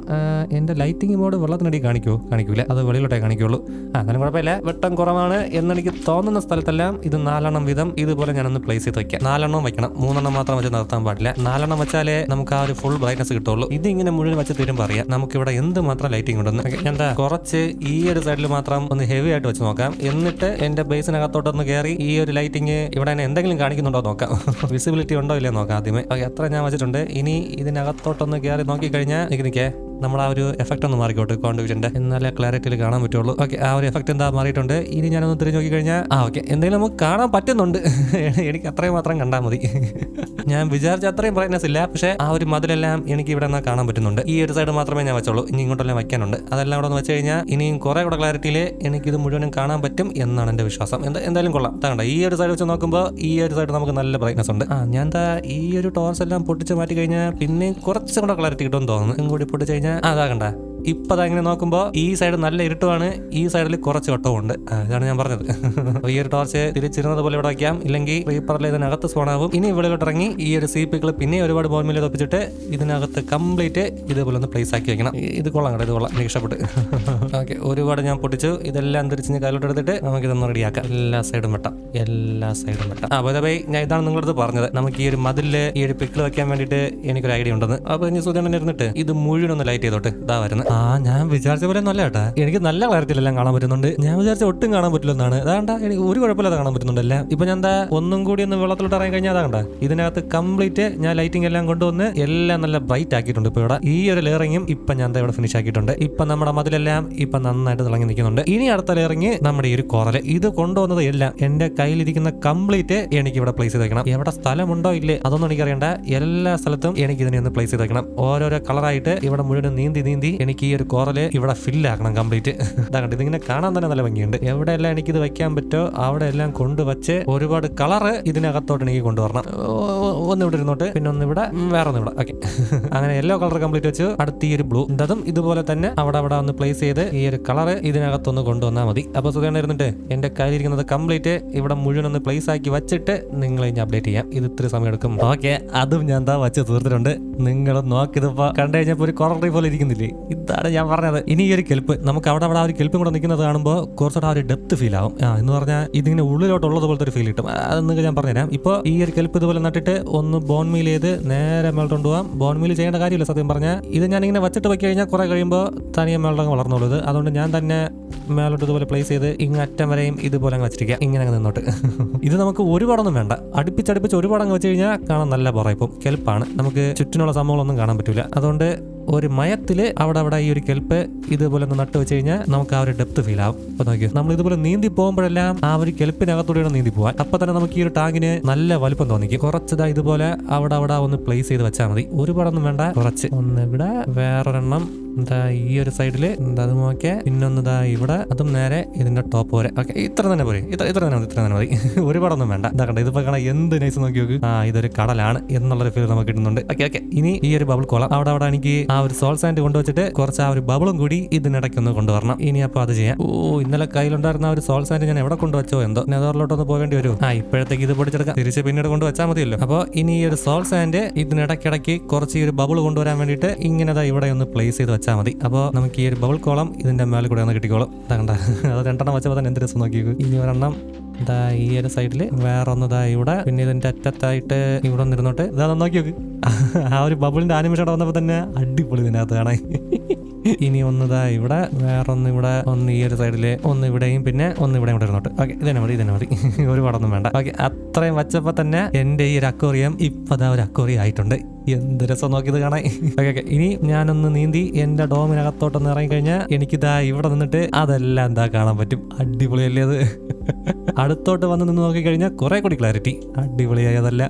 എന്റെ ലൈറ്റിംഗ് മോഡ് വെള്ളത്തിനടി കാണിക്കുമോ കാണിക്കൂല അത് വെളിയിലോട്ടേ കാണിക്കുള്ളൂ. ആ എന്നാലും കുഴപ്പമില്ല. വെട്ടം കുറവാണ് എന്നെനിക്ക് തോന്നുന്ന സ്ഥലത്തെല്ലാം ഇത് നാലെണ്ണം വിധം ഇതുപോലെ ഞാനൊന്ന് പ്ലേസ് ചെയ്ത് വയ്ക്കാം നാലെണ്ണം വയ്ക്കണം മൂന്നെണ്ണം മാത്രം വെച്ച് നിർത്താൻ പാടില്ല. നാലെണ്ണം വെച്ചാലേ നമുക്ക് ആ ഒരു ഫുൾ ബ്രൈറ്റ്നസ് കിട്ടുള്ളൂ. ഇത് ഇങ്ങനെ മുഴുവൻ വെച്ച് തീരും അറിയാം നമുക്ക് ഇവിടെ എന്ത് മാത്രം ലൈറ്റിംഗ് ഉണ്ടെന്ന് എന്താ കുറച്ച് ഈ ഒരു സൈഡിൽ മാത്രം ഒന്ന് ഹെവി ആയിട്ട് വെച്ച് നോക്കാം. എന്നിട്ട് എന്റെ ബേസിനകത്തോട്ടൊന്ന് കയറി ഈ ഒരു ലൈറ്റിംഗ് ഇവിടെ എന്തെങ്കിലും കാണിക്കുന്നുണ്ടോ നോക്കാം. വിസിബിലിറ്റി ഉണ്ടോ ഇല്ലേ നോക്കാം ആദ്യമേ. ഓക്കെ ഞാൻ വെച്ചിട്ടുണ്ട്. ഇനി ഇതിനകത്തോട്ടൊന്ന് കയറി നോക്കിക്കഴിഞ്ഞാൽ നിക്ക് നിൽക്കേ നമ്മൾ ആ ഒരു എഫക്റ്റ് ഒന്ന് മാറിക്കോട്ടെ കോൺഡിവിഷന്റെ എന്നാലേ ക്ലാരിറ്റിയിൽ കാണാൻ പറ്റുള്ളൂ. ഓക്കെ ആ ഒരു എഫക്റ്റ് എന്താ മാറിയിട്ടുണ്ട്? ഇനി ഞാനൊന്ന് തിരിഞ്ഞു നോക്കി കഴിഞ്ഞാൽ ആ ഓക്കെ എന്തെങ്കിലും നമുക്ക് കാണാൻ പറ്റുന്നുണ്ട്. എനിക്ക് അത്രയും മാത്രം കണ്ടാൽ മതി. ഞാൻ വിചാരിച്ച അത്രയും ബ്രൈറ്റ്നസ് ഇല്ല പക്ഷേ ആ ഒരു മതിലെല്ലാം എനിക്ക് ഇവിടെ നിന്നാൽ കാണാൻ പറ്റുന്നുണ്ട്. ഈ ഒരു സൈഡ് മാത്രമേ ഞാൻ വെച്ചോളൂ. ഇനി ഇങ്ങോട്ടെല്ലാം വയ്ക്കാനുണ്ട്. അതെല്ലാം നിന്ന് വെച്ച് കഴിഞ്ഞാൽ ഇനിയും കുറെ കൂടെ ക്ലാരിറ്റിയിൽ എനിക്കിത് മുഴുവനും കാണാൻ പറ്റും എന്നാണ് എന്റെ വിശ്വാസം. എന്താ എന്തായാലും കൊള്ളാം. താണ്ട ഈ ഒരു സൈഡ് വെച്ച് നോക്കുമ്പോൾ ഈ ഒരു സൈഡ് നമുക്ക് നല്ല ബ്രൈറ്റ്നസ് ഉണ്ട്. ആ ഞാൻ എന്താ ഈ ഒരു ടോർച്ച് എല്ലാം പൊട്ടിച്ച് മാറ്റി കഴിഞ്ഞാൽ പിന്നെ കുറച്ചും കൂടെ ക്ലാരിറ്റി കിട്ടുമെന്ന് തോന്നുന്നു. ഇങ്ങോട്ട് പൊട്ടിച്ച് കഴിഞ്ഞാൽ ആ, അതാ കണ്ട ഇപ്പൊ അതങ്ങനെ നോക്കുമ്പോ നോക്കുമ്പോൾ ഈ സൈഡ് നല്ല ഇരുട്ടുമാണ് ഈ സൈഡിൽ കുറച്ച് ആ, ഇതാണ് ഞാൻ പറഞ്ഞത്. ഈ ഒരു ടോർച്ച് തിരിച്ചിരുന്നത് പോലെ ഇവിടെ വയ്ക്കാം. ഇല്ലെങ്കിൽ റീപ്പറിൽ ഇതിനകത്ത് സ്പോണാവും ഇനി ഇവിടെയോട്ട് ഇറങ്ങി ഈ ഒരു സീപ്പികൾ പിന്നെ ഒരുപാട് ബോൺമിൽ തൊപ്പിച്ചിട്ട് ഇതിനകത്ത് കംപ്ലീറ്റ് ഇതുപോലെ ഒന്ന് പ്ലേസ് ആക്കി വെക്കണം. ഇത് കൊള്ളാം കേട്ടോ ഇത് കൊള്ളാം. എനിക്ക് ഇഷ്ടപ്പെട്ട്. ഓക്കെ ഒരുപാട് ഞാൻ പൊട്ടിച്ചു. ഇതെല്ലാം തിരിച്ച് ഞാൻ കയ്യിലോട്ട് എടുത്തിട്ട് നമുക്ക് ഇതൊന്ന് റെഡിയാക്കാം എല്ലാ സൈഡും വെട്ടാം. എല്ലാ സൈഡും വെട്ടാം. ആ ബൈ ഞാൻ ഇതാണ് നിങ്ങളടുത്ത് പറഞ്ഞത്. നമുക്ക് ഈ ഒരു മതിലിൽ ഈ ഒരു പിക്കിൾ വെക്കാൻ വേണ്ടിയിട്ട് എനിക്കൊരു ഐഡിയ ഉണ്ടെന്ന്. അപ്പൊ ഇനി സുധേണൻ ഇരുന്നിട്ട് ഇത് മുഴുവൻ ഒന്ന് ലൈറ്റ് ചെയ്തോട്ട്. ഇതാ വരുന്നത്. ആ ഞാൻ വിചാരിച്ച പോലെ നല്ല കേട്ടാ എനിക്ക് നല്ല ക്ലാരിറ്റിയിലെല്ലാം കാണാൻ പറ്റുന്നുണ്ട്. ഞാൻ വിചാരിച്ച ഒട്ടും കാണാൻ പറ്റില്ലെന്നാണ്. അതാണ്ട എനിക്ക് ഒരു കുഴപ്പമില്ലാതെ കാണാൻ പറ്റുന്നുണ്ടല്ലേ ഇപ്പൊ ഞാൻ എന്താ ഒന്നും കൂടി ഒന്ന് വെള്ളത്തിലോട്ട് ഇറങ്ങി കഴിഞ്ഞാൽ അതാണ്ട ഇതിനകത്ത് കംപ്ലീറ്റ് ഞാൻ ലൈറ്റിംഗ് എല്ലാം കൊണ്ടുവന്ന് എല്ലാം നല്ല ബ്രൈറ്റ് ആക്കിയിട്ടുണ്ട് ഇപ്പൊ ഇവിടെ. ഈ ഒരു ലെയറിങ്ങും ഇപ്പൊ ഞാൻ ഇവിടെ ഫിനിഷ് ആക്കിയിട്ടുണ്ട്. ഇപ്പൊ നമ്മുടെ മതിലെല്ലാം ഇപ്പൊ നന്നായിട്ട് തിളങ്ങി നിൽക്കുന്നുണ്ട്. ഇനി അടുത്ത ലെയറിങ് നമ്മുടെ ഈ ഒരു കുറൽ. ഇത് കൊണ്ടുവന്നത് എല്ലാം എന്റെ കയ്യിലിരിക്കുന്ന കംപ്ലീറ്റ് എനിക്ക് ഇവിടെ പ്ലേസ് ചെയ്ത് വെക്കണം. എവിടെ സ്ഥലമുണ്ടോ ഇല്ലേ അതൊന്നും എനിക്കറിയണ്ട. എല്ലാ സ്ഥലത്തും എനിക്ക് ഇതിനെ ഒന്ന് പ്ലേസ് ചെയ്ത് വെക്കണം. ഓരോരോ കളറായിട്ട് ഇവിടെ മുഴുവൻ നീന്തി നീന്തി എനിക്ക് ഈ ഒരു കോറൽ ഇവിടെ ഫില്ലാക്കണം കംപ്ലീറ്റ്. ഇതാകട്ടെ ഇതിങ്ങനെ കാണാൻ തന്നെ നല്ല ഭംഗിയുണ്ട്. എവിടെയെല്ലാം എനിക്ക് ഇത് വെക്കാൻ പറ്റോ അവിടെ എല്ലാം കൊണ്ടുവച്ച് ഒരുപാട് കളറ് ഇതിനകത്തോട്ട് എനിക്ക് കൊണ്ടുവരണം. ഒന്ന് ഇവിടെ ഇരുന്നോട്ട് പിന്നെ ഒന്ന് ഇവിടെ വേറെ ഒന്ന് ഇവിടെ. ഓക്കെ. അങ്ങനെ യെല്ലോ കളർ കംപ്ലീറ്റ് വെച്ച്. അടുത്ത ഈ ഒരു ബ്ലൂ ഇതും ഇതുപോലെ തന്നെ അവിടെ അവിടെ ഒന്ന് പ്ലേസ് ചെയ്ത് ഈ ഒരു കളറ് ഇതിനകത്തൊന്ന് കൊണ്ടുവന്നാൽ മതി. അപ്പൊ സുഖം ഇരുന്നിട്ട് എന്റെ കയ്യിലിരിക്കുന്നത് കംപ്ലീറ്റ് ഇവിടെ മുഴുവൻ ഒന്ന് പ്ലേസ് ആക്കി വെച്ചിട്ട് നിങ്ങൾ ഇനി അപ്ഡേറ്റ് ചെയ്യാം. ഇത് ഇത്ര സമയം എടുക്കും ഓക്കെ അതും ഞാൻ എന്താ വെച്ച് തീർത്തിട്ടുണ്ട്. നിങ്ങൾ നോക്കിയതിപ്പോ കണ്ടു കഴിഞ്ഞപ്പോ ഒരു കൊററി പോലെ ഇരിക്കുന്നില്ലേ? ഇതാണ് ഞാൻ പറഞ്ഞത്. ഇനി ഈ ഒരു കെൽപ്പ് നമുക്ക് അവിടെ അവിടെ ആ ഒരു കെൽപ്പും കൂടെ നിൽക്കുന്നത് കാണുമ്പോൾ കുറച്ചുകൂടെ ആ ഒരു ഡെപ്ത് ഫീൽ ആവും. എന്ന് പറഞ്ഞാൽ ഇതിങ്ങനെ ഉള്ളിലോട്ടുള്ളത് പോലത്തെ ഒരു ഫീൽ കിട്ടും. അതെന്നൊക്കെ ഞാൻ പറഞ്ഞുതരാം. ഇപ്പോൾ ഈ ഒരു കെൽപ്പ് ഇതുപോലെ നട്ടിട്ട് ഒന്ന് ബോൺ മീൽ ചെയ്ത് നേരെ മേലോട്ട് കൊണ്ടുപോകാം ബോൺ മീൽ ചെയ്യേണ്ട കാര്യമില്ല സത്യം പറഞ്ഞാൽ ഇത് ഞാൻ ഇങ്ങനെ വെച്ചിട്ട് വെക്കി കഴിഞ്ഞാൽ കുറെ കഴിയുമ്പോൾ തനിയെ മേലോട്ടങ്ങ് വളർന്നുള്ളത് അതുകൊണ്ട് ഞാൻ തന്നെ മേലോട്ട് ഇതുപോലെ പ്ലേസ് ചെയ്ത് ഇങ്ങ് അറ്റം വരെയും ഇതുപോലെ അങ്ങ് വെച്ചിരിക്കുക ഇങ്ങനെ അങ്ങ് നിന്നോട്ട്. ഇത് നമുക്ക് ഒരുപാടൊന്നും വേണ്ട. അടുപ്പിച്ചടുപ്പിച്ച് ഒരുപാട് അങ്ങ് വെച്ച് കഴിഞ്ഞാൽ കാണാൻ നല്ല പുറയിപ്പം കെൽപ്പാണ്. നമുക്ക് ചുറ്റിനുള്ള സംഭവങ്ങളൊന്നും കാണാൻ പറ്റില്ല അതുകൊണ്ട് ഒരു മയത്തിൽ അവിടെ അവിടെ ഈ ഒരു കെൽപ്പ് ഇതുപോലെ ഒന്ന് നട്ട് വെച്ച് കഴിഞ്ഞാൽ നമുക്ക് ആ ഒരു ഡെപ്ത് ഫീൽ ആവും. അപ്പൊ നോക്കിയോ നമ്മൾ ഇതുപോലെ നീന്തി പോകുമ്പോഴെല്ലാം ആ ഒരു കെൽപ്പിനകത്തൂടെയാണ് നീന്തി പോവാൻ അപ്പൊ തന്നെ നമുക്ക് ഈ ഒരു ടാങ്കിന് നല്ല വലുപ്പം തോന്നിക്കും. കുറച്ചതാ ഇതുപോലെ അവിടെ അവിടെ ഒന്ന് പ്ലേസ് ചെയ്ത് വെച്ചാൽ മതി. ഒരുപാടൊന്നും വേണ്ട കുറച്ച്. ഒന്ന് ഇവിടെ വേറൊരെണ്ണം എന്താ ഈ ഒരു സൈഡിൽ എന്താ അത് നോക്കിയാൽ പിന്നൊന്ന് ഇതാ ഇവിടെ അതും നേരെ ഇതിന്റെ ടോപ്പ് വരെ ഓക്കെ ഇത്ര തന്നെ പോരെ. ഇത്ര ഇത്ര തന്നെ മതി ഇത്ര തന്നെ മതി. ഒരുപാടൊന്നും വേണ്ട. എന്താ കണ്ട ഇതിപ്പോ കാണാൻ എന്ത് നൈസ് നോക്കി നോക്ക്. ആ ഇതൊരു കടലാണ് എന്നുള്ളൊരു ഫീൽ നമുക്ക് കിട്ടുന്നുണ്ട്. Okay okay. ഇനി ഈ ഒരു ബബിൾ കോളം അവിടെ അവിടെ എനിക്ക് ആ ഒരു സോൾ സാൻഡ് കൊണ്ടുവച്ചിട്ട് കുറച്ച് ആ ഒരു ബബിളും കൂടി ഇതിനിടയ്ക്ക് ഒന്ന് കൊണ്ടുവരണം. ഇനി അപ്പോൾ അത് ചെയ്യാം. ഓ ഇന്നലെ കയ്യിലുണ്ടായിരുന്ന ആ ഒരു സോൾ സാൻഡ് ഞാൻ എവിടെ കൊണ്ടുവച്ചോ? എന്തോ നെതറിലോട്ടൊന്ന് പോകേണ്ടി വരും. ആ ഇപ്പോഴത്തേക്ക് ഇത് പൊടിച്ചെടുക്കാം. തിരിച്ച് പിന്നീട് കൊണ്ട് വെച്ചാൽ മതിയല്ലോ. അപ്പോൾ ഇനി ഈ ഒരു സോൾ സാൻഡ് ഇതിനിടയ്ക്കിടയ്ക്ക് കുറച്ച് ഈ ഒരു ബബിൾ കൊണ്ടുവരാൻ വേണ്ടിയിട്ട് ഇങ്ങനെ ഇവിടെ ഒന്ന് പ്ലേസ് ചെയ്ത് വെച്ചാൽ മതി. അപ്പോൾ നമുക്ക് ഈ ഒരു ബബിൾ കോളം ഇതിന്റെ മേലെ കൂടെ ഒന്ന് കിട്ടിക്കോളും. കണ്ട. അത് രണ്ടെണ്ണം വെച്ചപ്പോൾ തന്നെ എന്ത് നോക്കി ഇനി ഒരെണ്ണം ഇതാ ഈ ഒരു സൈഡിൽ വേറൊന്ന് ഇതാ ഇവിടെ പിന്നെ ഇതിന്റെ അറ്റത്തായിട്ട് ഇവിടെ ഒന്ന് ഇരുന്നോട്ട്. ഇതാ നോക്കി നോക്ക്. ആ ഒരു ബബിളിന്റെ ആനിമേഷൻ അവിടെ വന്നപ്പോൾ തന്നെ അടിപൊളി ഇതിനകത്ത് കാണാൻ. ഇനി ഒന്നിതാ ഇവിടെ വേറൊന്ന് ഇവിടെ ഒന്ന് ഈ ഒരു സൈഡിൽ ഒന്ന് ഇവിടെയും പിന്നെ ഒന്ന് ഇവിടെയും ഇവിടെ ഇരുന്നോട്ട്. ഓക്കെ ഇതന്നെ മതി ഇതന്നെ മതി. ഒരുപാടൊന്നും വേണ്ട. ഓക്കെ അത്രയും വച്ചപ്പോൾ തന്നെ എന്റെ ഈ ഒരു അക്വറിയം ഇപ്പതാ ഒരു അക്വറി ആയിട്ടുണ്ട്. എന്ത് രസം നോക്കിയത് കാണാൻ. Okay okay. ഇനി ഞാനൊന്ന് നീന്തി എന്റെ ഡോമിനകത്തോട്ടൊന്ന് ഇറങ്ങിക്കഴിഞ്ഞാൽ എനിക്കിതാ ഇവിടെ നിന്നിട്ട് അതെല്ലാം എന്താ കാണാൻ പറ്റും. അടിപൊളിയല്ലേ അത്. അടുത്തോട്ട് വന്ന് നിന്ന് നോക്കിക്കഴിഞ്ഞാൽ കുറെ കൂടി ക്ലാരിറ്റി. അടിപൊളിയായി അതല്ല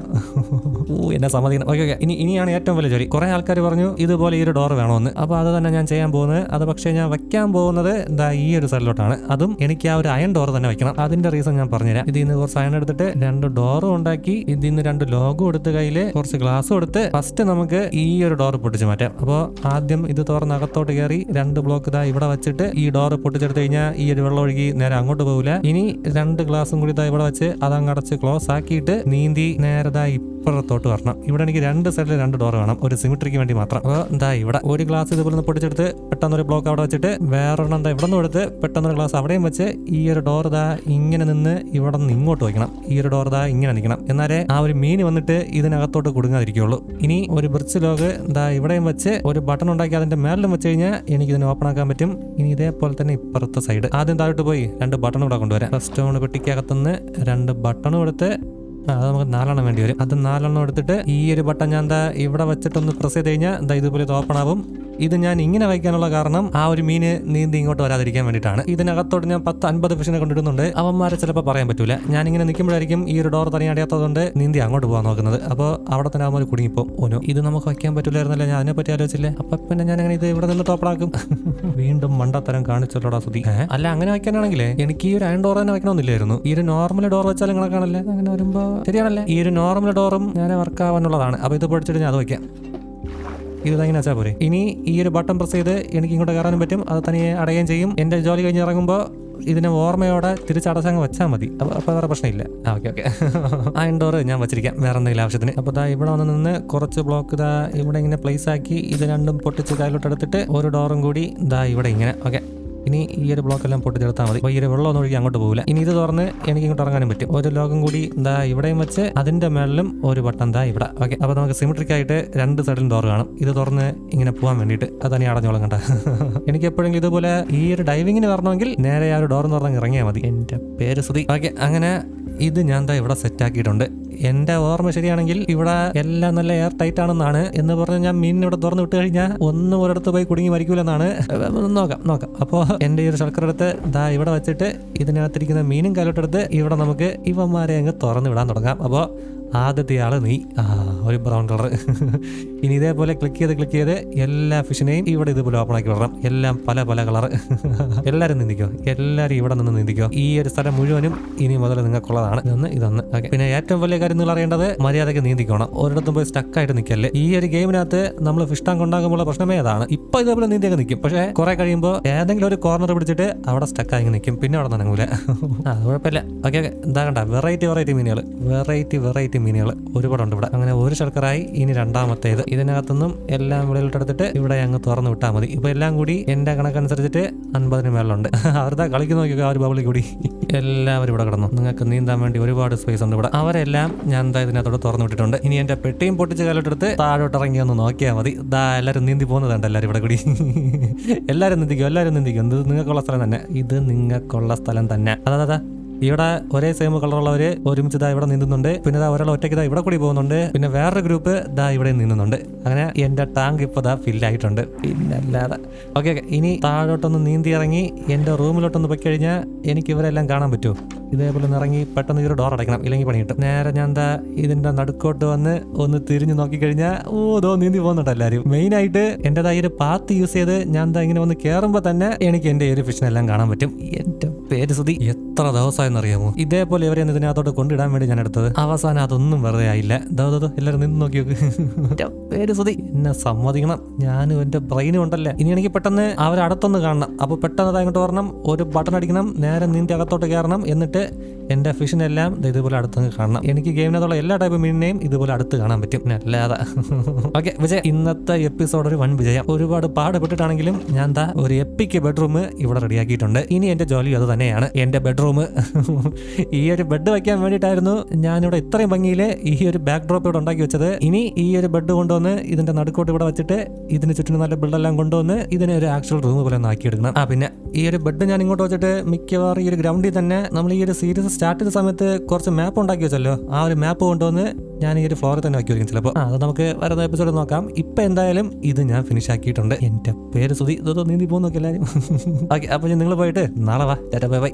ഓ എന്നെ സമ്മതിക്കണം. Okay okay. ഇനി ഇനിയാണ് ഏറ്റവും വലിയ ജോലി. കുറെ ആൾക്കാർ പറഞ്ഞു ഇതുപോലെ ഈ ഒരു ഡോർ വേണമെന്ന്. അപ്പോൾ അത് തന്നെ ഞാൻ ചെയ്യാൻ പോകുന്നത്. അത് പക്ഷേ ഞാൻ വെക്കാൻ പോകുന്നത് എന്താ ഈ ഒരു സ്ഥലത്തോട്ടാണ്. അതും എനിക്ക് ആ ഒരു അയൺ ഡോർ തന്നെ വെക്കണം അതിന്റെ റീസൺ ഞാൻ പറഞ്ഞുതരാം. ഇതിൽ നിന്ന് കുറച്ച് അയൺ എടുത്തിട്ട് രണ്ട് ഡോറും ഉണ്ടാക്കി ഇതിൽ നിന്ന് രണ്ട് ലോഗും എടുത്ത് കയ്യിൽ കുറച്ച് ഗ്ലാസ്സും എടുത്ത് ഫസ്റ്റ് നമുക്ക് ഈ ഒരു ഡോർ പൊട്ടിച്ച് മാറ്റാം. അപ്പോൾ ആദ്യം ഇത് തുറന്ന് അകത്തോട്ട് കയറി രണ്ട് ബ്ലോക്ക് ഇതാ ഇവിടെ വെച്ചിട്ട് ഈ ഡോർ പൊട്ടിച്ചെടുത്ത് കഴിഞ്ഞാൽ ഈ ഒരു വെള്ളം ഒഴുകി നേരെ അങ്ങോട്ട് പോകില്ല ഇനി രണ്ട് ഗ്ലാസും കൂടി ഇതാ ഇവിടെ വെച്ച് അതങ്ങ് അടച്ച് ക്ലോസ് ആക്കിയിട്ട് നീന്തി നേരെ ദാ ഇപ്പുറത്തോട്ട് വരണം. ഇവിടെ എനിക്ക് രണ്ട് സൈഡിൽ രണ്ട് ഡോർ വേണം. ഒരു സിമിട്രിക്ക് വേണ്ടി മാത്രം. അപ്പോൾ എന്താ ഇവിടെ ഒരു ഗ്ലാസ് ഇതുപോലെ ഒന്ന് പൊട്ടിച്ചെടുത്ത് പെട്ടെന്ന് ഒരു ബ്ലോക്ക് അവിടെ വെച്ചിട്ട് വേറൊരെണ്ണം എന്താ ഇവിടെ നിന്ന് എടുത്ത് പെട്ടെന്ന് ഒരു ഗ്ലാസ് അവിടെയും വെച്ച് ഈ ഒരു ഡോർ ഇതാ ഇങ്ങനെ നിന്ന് ഇവിടെ നിന്ന് ഇങ്ങോട്ട് വയ്ക്കണം. ഈ ഒരു ഡോർ ഇതാ ഇങ്ങനെ നിൽക്കണം. എന്നാലേ ആ ഒരു മീൻ വന്നിട്ട് ഇതിനകത്തോട്ട് കുടുങ്ങാതിരിക്കുള്ളൂ ഇനി ഒരു ബ്രിഡ്ജ് ലോഗ് ഇതാ ഇവിടെയും വെച്ച് ഒരു ബട്ടൺ ഉണ്ടാക്കി അതിന്റെ മേലിലും വെച്ച് കഴിഞ്ഞാൽ എനിക്ക് ഇതിനെ ഓപ്പൺ ആക്കാൻ പറ്റും. ഇനി ഇതേപോലെ തന്നെ ഇപ്പുറത്തെ സൈഡ് ആദ്യം താഴോട്ട് പോയി രണ്ട് ബട്ടൺ ഇവിടെ കൊണ്ടുവരാം. സ്റ്റോൺ പെട്ടിക്കകത്തുനിന്ന് രണ്ട് ബട്ടണും എടുത്ത് അത് നമുക്ക് നാലെണ്ണം വേണ്ടി വരും. അത് നാലെണ്ണം എടുത്തിട്ട് ഈ ഒരു ബട്ടൺ ഞാൻ എന്താ ഇവിടെ വെച്ചിട്ടൊന്ന് പ്രസ് ചെയ്ത് കഴിഞ്ഞാൽ എന്താ ഇതുപോലെ ഇത് ഓപ്പൺ ആവും. ഇത് ഞാൻ ഇങ്ങനെ വയ്ക്കാനുള്ള കാരണം ആ ഒരു മീന് നീന്തി ഇങ്ങോട്ട് വരാതിരിക്കാൻ വേണ്ടിയിട്ടാണ്. ഇതിനകത്തോട്ട് ഞാൻ പത്ത് അൻപത് ഫിഷിനെ കൊണ്ടിടുന്നുണ്ട്. അവന്മാരെ ചിലപ്പോൾ പറയാൻ പറ്റൂല. ഞാൻ ഇങ്ങനെ നിൽക്കുമ്പോഴായിരിക്കും ഈ ഒരു ഡോർ തനിയടിയാത്തതുകൊണ്ട് നീന്തി അങ്ങോട്ട് പോകാൻ നോക്കുന്നത്. അപ്പോൾ അവിടെ തന്നെ അവന്മാർ കുടുങ്ങിപ്പോ ഓനോ ഇത് നമുക്ക് വയ്ക്കാൻ പറ്റില്ലായിരുന്നല്ലേ ഞാൻ അതിനെ പറ്റി ആലോചിച്ചില്ലേ? അപ്പൊ പിന്നെ ഞാൻ അങ്ങനെ ഇത് ഇവിടെ നിന്ന് ടോപ്പറാക്കും വീണ്ടും മണ്ടത്തരം കാണിച്ചല്ലോടാ സുധി. അല്ല അങ്ങനെ വയ്ക്കാനാണെങ്കിലേ എനിക്ക് ഈ ഒരു അയൺ ഡോർ തന്നെ വയ്ക്കണമെന്നില്ലായിരുന്നു. ഈ ഒരു നോർമൽ ഡോർ വെച്ചാലും കണക്കാണല്ലേ അങ്ങനെ വരുമ്പോ ശരിയാണല്ലേ? ഈ ഒരു നോർമൽ ഡോറും ഞാൻ വർക്ക് ആവാനുള്ളതാണ്. അപ്പൊ ഇത് പഠിച്ചിട്ട് ഞാൻ അത് വയ്ക്കാം. ഇത് ഇങ്ങനെ വെച്ചാൽ പോരെ? ഇനി ഈ ഒരു ബട്ടൺ പ്രസ് ചെയ്ത് എനിക്ക് ഇങ്ങോട്ട് കയറാനും പറ്റും. അത് തനിയെ അടയുകയും ചെയ്യും. എന്റെ ജോലി കഴിഞ്ഞ് ഇറങ്ങുമ്പോൾ ഇതിനെ ഓർമ്മയോടെ തിരിച്ചടച്ചങ്ങ് വെച്ചാൽ മതി. അപ്പോൾ വേറെ പ്രശ്നമില്ല. ഓക്കെ ഓക്കെ ആ ഇൻഡോർ ഞാൻ വെച്ചിരിക്കാം. വേറെ എന്തെങ്കിലും ആവശ്യത്തിന്. അപ്പോൾ ദാ ഇവിടെ വന്ന് നിന്ന് കുറച്ച് ബ്ലോക്ക് ഇതാ ഇവിടെ ഇങ്ങനെ പ്ലേസ് ആക്കി ഇത് രണ്ടും പൊട്ടിച്ച് കയ്യിലോട്ട് എടുത്തിട്ട് ഒരു ഡോറും കൂടി ദാ ഇവിടെ ഇങ്ങനെ. ഓക്കെ ഇനി ഈ ഒരു ബ്ലോക്ക് എല്ലാം പൊട്ടി തീർത്താൽ മതി. അപ്പോൾ ഈ ഒരു വെള്ളം ഒന്നും ഒഴുകി അങ്ങോട്ട് പോകില്ല ഇനി ഇത് തുറന്ന് എനിക്ക് ഇങ്ങോട്ട് ഇറങ്ങാനും പറ്റും. ഒരു ലോകം കൂടി ദാ ഇവിടെയും വെച്ച് അതിന്റെ മേളിലും ഒരു ബട്ടൺ ദാ ഇവിടെ. ഓക്കെ അപ്പോൾ നമുക്ക് സിമിട്രിക് ആയിട്ട് രണ്ട് സൈഡിലും ഡോർ കാണും. ഇത് തുറന്ന് ഇങ്ങനെ പോകാൻ വേണ്ടിയിട്ട്. അത് തന്നെ അടഞ്ഞോളം കണ്ട. എനിക്ക് എപ്പോഴെങ്കിലും ഇതുപോലെ ഈ ഒരു ഡൈവിങ്ങിന് വരണമെങ്കിൽ നേരെ ആ ഒരു ഡോർ എന്ന് പറഞ്ഞാൽ ഇറങ്ങിയാൽ മതി. എന്റെ പേര് ശ്രുതി ഓക്കെ അങ്ങനെ ഇത് ഞാൻ ദാ ഇവിടെ സെറ്റ് ആക്കിയിട്ടുണ്ട്. എന്റെ ഓർമ്മ ശരിയാണെങ്കിൽ ഇവിടെ എല്ലാം നല്ല എയർ ടൈറ്റ് ആണെന്നാണ് എന്ന് പറഞ്ഞ് ഞാൻ മീൻ ഇവിടെ തുറന്നു വിട്ട് കഴിഞ്ഞാൽ ഒന്നും ഒരിടത്ത് പോയി കുടുങ്ങി മരിക്കൂലെന്നാണ്. നോക്കാം നോക്കാം. അപ്പോൾ എന്റെ ഈ ഒരു ശർക്കര എടുത്ത് ദാ ഇവിടെ വെച്ചിട്ട് ഇതിനകത്തിരിക്കുന്ന മീനും കാലോട്ടെടുത്ത് ഇവിടെ നമുക്ക് ഇവന്മാരെ അങ്ങ് തുറന്നു വിടാൻ തുടങ്ങാം. അപ്പോൾ ആദ്യത്തെ ആൾ നീ. ആ. ഒരു ബ്രൗൺ കളർ ഇനി ഇതേപോലെ ക്ലിക്ക് ചെയ്ത് ക്ലിക്ക് ചെയ്ത് എല്ലാ ഫിഷിനെയും ഇവിടെ ഇതുപോലെ ഓപ്പൺ ആക്കി വിടണം. എല്ലാം പല പല കളർ എല്ലാവരും നിന്ദിക്കോ? എല്ലാവരും ഇവിടെ നിന്ന് നിന്ദിക്കോ? ഈ ഒരു സ്ഥലം മുഴുവനും ഇനി മുതൽ നിങ്ങൾക്കുള്ളതാണ്. ഇതൊന്ന് ഇതൊന്ന്. പിന്നെ ഏറ്റവും വലിയ കാര്യം നിങ്ങൾ അറിയേണ്ടത് മര്യാദയ്ക്ക് നീന്തിക്കോണം ഒരിടത്തും പോയി സ്റ്റക്ക് ആയിട്ട് നിൽക്കല്ലേ ഈ ഒരു ഗെയിമിനകത്ത് നമ്മൾ ഫിഷ് ടാങ്ക് ഉണ്ടാകുമ്പോൾ പ്രശ്നമേ അതാണ്. ഇപ്പൊ ഇതേപോലെ നീന്തിയൊക്കെ നിൽക്കും പക്ഷേ കുറെ കഴിയുമ്പോൾ ഏതെങ്കിലും ഒരു കോർണർ പിടിച്ചിട്ട് അവിടെ സ്റ്റക്ക് ആയി നിൽക്കും പിന്നെ അവിടെ നനങ്ങൂല അത് കുഴപ്പമില്ല. ഓക്കെ ഓക്കെ എന്താ കണ്ട വെറൈറ്റി വെറൈറ്റി മീനുകൾ വെറൈറ്റി വെറൈറ്റി മീനുകൾ ഒരുപാടുണ്ട് ഇവിടെ. അങ്ങനെ ഒരു ശർക്കറായി ഇനി രണ്ടാമത്തേത്. ഇതിനകത്തുനിന്നും എല്ലാം വെളിയിലോട്ടെടുത്തിട്ട് ഇവിടെ അങ്ങ് തുറന്നു വിട്ടാൽ മതി. ഇപ്പൊ എല്ലാം കൂടി എന്റെ കണക്കനുസരിച്ചിട്ട് അൻപതിന് മേലുണ്ട് അവരുടെ കളിക്ക് നോക്കിയൊക്കെ ആ ഒരു ബബിളിൽ കൂടി. എല്ലാവരും ഇവിടെ കിടന്നു. നിങ്ങൾക്ക് നീന്താൻ വേണ്ടി ഒരുപാട് സ്പേസ് ഉണ്ട് ഇവിടെ. അവരെല്ലാം ഞാൻ എന്താ ഇതിനകത്തോട് തുറന്നു വിട്ടിട്ടുണ്ട്. ഇനി എന്റെ പെട്ടിയും പൊട്ടിച്ച് കാലോട്ടെടുത്ത് താഴോട്ട് ഇറങ്ങി ഒന്ന് നോക്കിയാൽ മതി. ദാ എല്ലാവരും നീന്തി പോകുന്നതുണ്ട് എല്ലാവരും ഇവിടെ കൂടി? എല്ലാവരും നീന്തിക്കും? എല്ലാവരും നീന്തിക്കും? ഇത് നിങ്ങൾക്കുള്ള സ്ഥലം തന്നെ. ഇത് നിങ്ങൾക്കുള്ള സ്ഥലം തന്നെ. അതാ. ഇവിടെ ഒരേ സെയിം കളറുള്ളവര് ഒരുമിച്ച് ഇതാ ഇവിടെ നീന്തുന്നുണ്ട്. പിന്നെ ഇതാ ഒരാൾ ഒറ്റയ്ക്ക് ഇതാ ഇവിടെ കൂടി പോകുന്നുണ്ട്. പിന്നെ വേറൊരു ഗ്രൂപ്പ് ദാ ഇവിടെ നീന്തുന്നുണ്ട്. അങ്ങനെ എന്റെ ടാങ്ക് ഇപ്പൊ ദാ ഫില്ലായിട്ടുണ്ട് പിന്നെ അല്ലാതെ ഓക്കെ ഇനി താഴോട്ടൊന്ന് നീന്തി ഇറങ്ങി എന്റെ റൂമിലോട്ടൊന്ന് പോയി കഴിഞ്ഞാൽ എനിക്ക് ഇവരെല്ലാം കാണാൻ പറ്റുമോ ഇതേപോലെ ഇറങ്ങി പെട്ടെന്ന് ഇതൊരു ഡോർ അടയ്ക്കണം. ഇല്ലെങ്കിൽ പണി കിട്ടും നേരെ ഞാൻ എന്താ ഇതിന്റെ നടുക്കോട്ട് വന്ന് ഒന്ന് തിരിഞ്ഞു നോക്കിക്കഴിഞ്ഞാൽ ഓ ദോ നീന്തി പോകുന്നുണ്ട് എല്ലാവരും മെയിൻ ആയിട്ട് എന്റേതായ ഒരു പാത്ത് യൂസ് ചെയ്ത് ഞാൻ എന്താ ഇങ്ങനെ വന്ന് കയറുമ്പോൾ തന്നെ എനിക്ക് എന്റെ ഒരു ഫിഷിനെല്ലാം കാണാൻ പറ്റും. എന്റെ പേര് സുതി എത്ര ദിവസമായെന്ന് അറിയാമോ ഇതേപോലെ ഇവരെ ഇതിനകത്തോട്ട് കൊണ്ടിടാൻ വേണ്ടി ഞാൻ എടുത്തത്. അവസാനം അതൊന്നും വെറുതെ ആയില്ല. ദോ എല്ലാവരും നിന്ന് നോക്കി നോക്ക് പേര് സുതി എന്നെ സമ്മതിക്കണം. ഞാനും എന്റെ ബ്രെയിനും ഉണ്ടല്ലേ. എനിക്ക് പെട്ടെന്ന് അവരെ അടുത്തൊന്ന് കാണണം. അപ്പൊ പെട്ടെന്ന് അങ്ങോട്ട് വരണം. ഒരു ബട്ടൺ അടിക്കണം. നേരെ നീന്തി അകത്തോട്ട് കയറണം എന്നിട്ട് Ende എന്റെ ഫിഷിനെല്ലാം ഇതുപോലെ അടുത്ത് കാണാം എനിക്ക് ഗെയിമിനകത്തുള്ള എല്ലാ ടൈപ്പ് മീനിനെയും ഇതുപോലെ അടുത്ത് കാണാൻ പറ്റും. അല്ലാതെ. ഓക്കെ വിജയ് ഇന്നത്തെ എപ്പിസോഡ് ഒരു വൺ വിജയം. ഒരുപാട് പാടുപെട്ടിട്ടാണെങ്കിലും ഞാൻ എന്താ ഒരു എപ്പിക്ക് ബെഡ്റൂം ഇവിടെ റെഡിയാക്കിയിട്ടുണ്ട്. ഇനി എന്റെ ജോലി അത് തന്നെയാണ്. എന്റെ ബെഡ്റൂം ഈ ഒരു ബെഡ് വയ്ക്കാൻ വേണ്ടിയിട്ടായിരുന്നു ഞാനിവിടെ ഇത്രയും ഭംഗിയിൽ ഈ ഒരു ബാക്ക് ഡ്രോപ്പ് ഇവിടെ ഉണ്ടാക്കി വെച്ചത്. ഇനി ഈ ഒരു ബെഡ് കൊണ്ടുവന്ന് ഇതിന്റെ നടുക്കോട്ട് ഇവിടെ വെച്ചിട്ട് ഇതിന് ചുറ്റിനും നല്ല ബിൽഡെല്ലാം കൊണ്ടുവന്ന് ഇതിനെ ഒരു ആക്ച്വൽ റൂം പോലെ ഒന്ന് ആക്കിയെടുക്കണം. ആ പിന്നെ ഈ ഒരു ബെഡ് ഞാൻ ഇങ്ങോട്ട് വെച്ചിട്ട് മിക്കവാറും ഈ ഒരു ഗ്രൗണ്ടിൽ തന്നെ നമ്മൾ ഈ ഒരു സീരീസ് സ്റ്റാർട്ട് ചെയ്ത സമയത്ത് കുറച്ച് മാപ്പ് ഉണ്ടാക്കി വെച്ചല്ലോ. ആ ഒരു മാപ്പ് കൊണ്ടുവന്ന് ഞാൻ ഈ ഒരു ഫ്ലോറിൽ തന്നെ വയ്ക്കുമായിരിക്കും ചിലപ്പോൾ ആ അത് നമുക്ക് വരുന്ന എപ്പിസോഡ് നോക്കാം. ഇപ്പം എന്തായാലും ഇത് ഞാൻ ഫിനിഷ് ആക്കിയിട്ടുണ്ട്. എന്റെ പേര് സുധി ഇതൊന്നും നീന്തി പോകുന്നൊക്കെ എല്ലാവരും ഓക്കെ അപ്പൊ നിങ്ങൾ പോയിട്ട് നാളെ വാ. ചേട്ടാ ബൈ ബൈ.